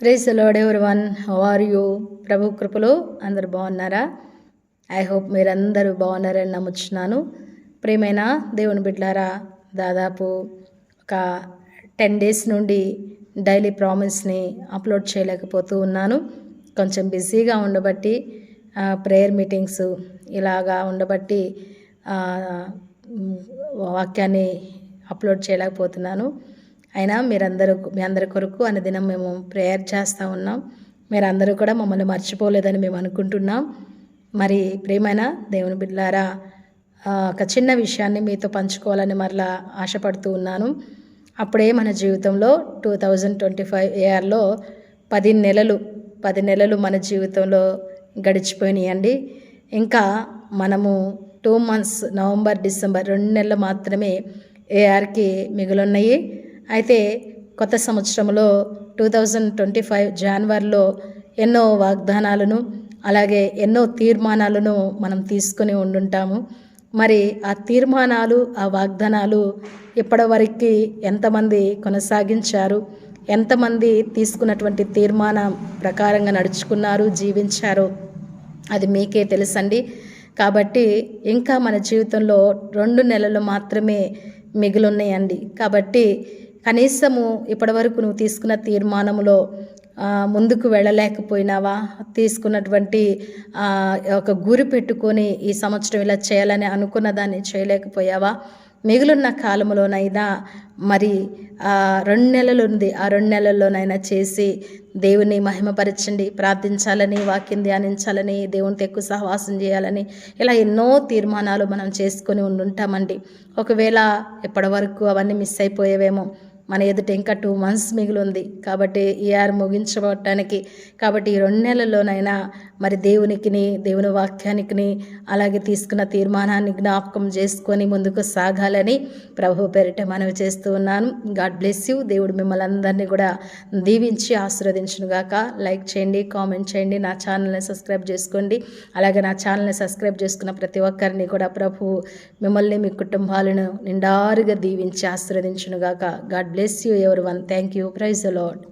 Praise lord everyone are you ప్రభు కృపలో అందరు బాగున్నారా? ఐ హోప్ మీరందరూ బాగున్నారని నమ్ముచున్నాను. ప్రేమైన దేవుని బిడ్డారా దాదాపు ఒక టెన్ డేస్ నుండి డైలీ ప్రామిస్ని అప్లోడ్ చేయలేకపోతూ ఉన్నాను. కొంచెం బిజీగా ఉండబట్టి ప్రేయర్ మీటింగ్స్ ఇలాగా ఉండబట్టి వాక్యాన్ని అప్లోడ్ చేయలేకపోతున్నాను. అయినా మీరందరూ మీ అందరి కొరకు అనే దినం మేము ప్రేయర్ చేస్తూ ఉన్నాం. మీరందరూ కూడా మమ్మల్ని మర్చిపోలేదని మేము అనుకుంటున్నాం. మరి ప్రేమైన దేవుని బిడ్డారా ఒక చిన్న విషయాన్ని మీతో పంచుకోవాలని మరలా ఆశపడుతూ ఉన్నాను. అప్పుడే మన జీవితంలో టూ థౌజండ్ ట్వంటీ ఫైవ్ ఇయర్లో పది నెలలు పది నెలలు మన జీవితంలో గడిచిపోయినాయండి. ఇంకా మనము టూ మంత్స్ నవంబర్ డిసెంబర్ రెండు నెలలు మాత్రమే ఏఆర్కి మిగులున్నాయి. అయితే కొత్త సంవత్సరంలో టూ థౌజండ్ ట్వంటీ ఫైవ్ జనవరిలో ఎన్నో వాగ్దానాలను అలాగే ఎన్నో తీర్మానాలను మనం తీసుకొని ఉండుంటాము. మరి ఆ తీర్మానాలు ఆ వాగ్దానాలు ఇప్పటివరకు ఎంతమంది కొనసాగించారు? ఎంతమంది తీసుకున్నటువంటి తీర్మానం ప్రకారంగా నడుచుకున్నారు జీవించారు? అది మీకే తెలుసండి. కాబట్టి ఇంకా మన జీవితంలో రెండు నెలలు మాత్రమే మిగిలిన్నాయండి. కాబట్టి కనీసము ఇప్పటివరకు నువ్వు తీసుకున్న తీర్మానంలో ముందుకు వెళ్ళలేకపోయినావా? తీసుకున్నటువంటి ఒక గురి పెట్టుకొని ఈ సంవత్సరం ఇలా చేయాలని అనుకున్న దాన్ని చేయలేకపోయావా? మిగిలిన కాలంలోనైనా మరి రెండు నెలలు ఉంది. ఆ రెండు నెలల్లోనైనా చేసి దేవుని మహిమపరచండి ప్రార్థించాలని వాక్యం ధ్యానించాలని దేవునితో ఎక్కువ సహవాసం చేయాలని ఇలా ఎన్నో తీర్మానాలు మనం చేసుకొని ఉండుంటామండి. ఒకవేళ ఎప్పటి వరకు అవన్నీ మిస్ అయిపోయేవేమో మన ఎదుట ఇంకా టూ మంత్స్ మిగిలి ఉంది కాబట్టి ఈఆర్ ముగించబట్టడానికి ముగించబడటానికి కాబట్టి ఈ రెండు నెలల్లోనైనా మరి దేవునికిని దేవుని వాక్యానికిని అలాగే తీసుకున్న తీర్మానాన్ని జ్ఞాపకం చేసుకొని ముందుకు సాగాలని ప్రభు పేరిట మనవి చేస్తూ ఉన్నాను. గాడ్ బ్లెస్ యూ దేవుడు మిమ్మల్ని అందరినీ కూడా దీవించి ఆశీర్వదించునుగాక. లైక్ చేయండి కామెంట్ చేయండి నా ఛానల్ని సబ్స్క్రైబ్ చేసుకోండి. అలాగే నా ఛానల్ని సబ్స్క్రైబ్ చేసుకున్న ప్రతి ఒక్కరిని కూడా ప్రభు మిమ్మల్ని మీ కుటుంబాలను నిండారుగా దీవించి ఆశీర్వదించునుగాక. God bless you everyone. Thank you. Praise the Lord.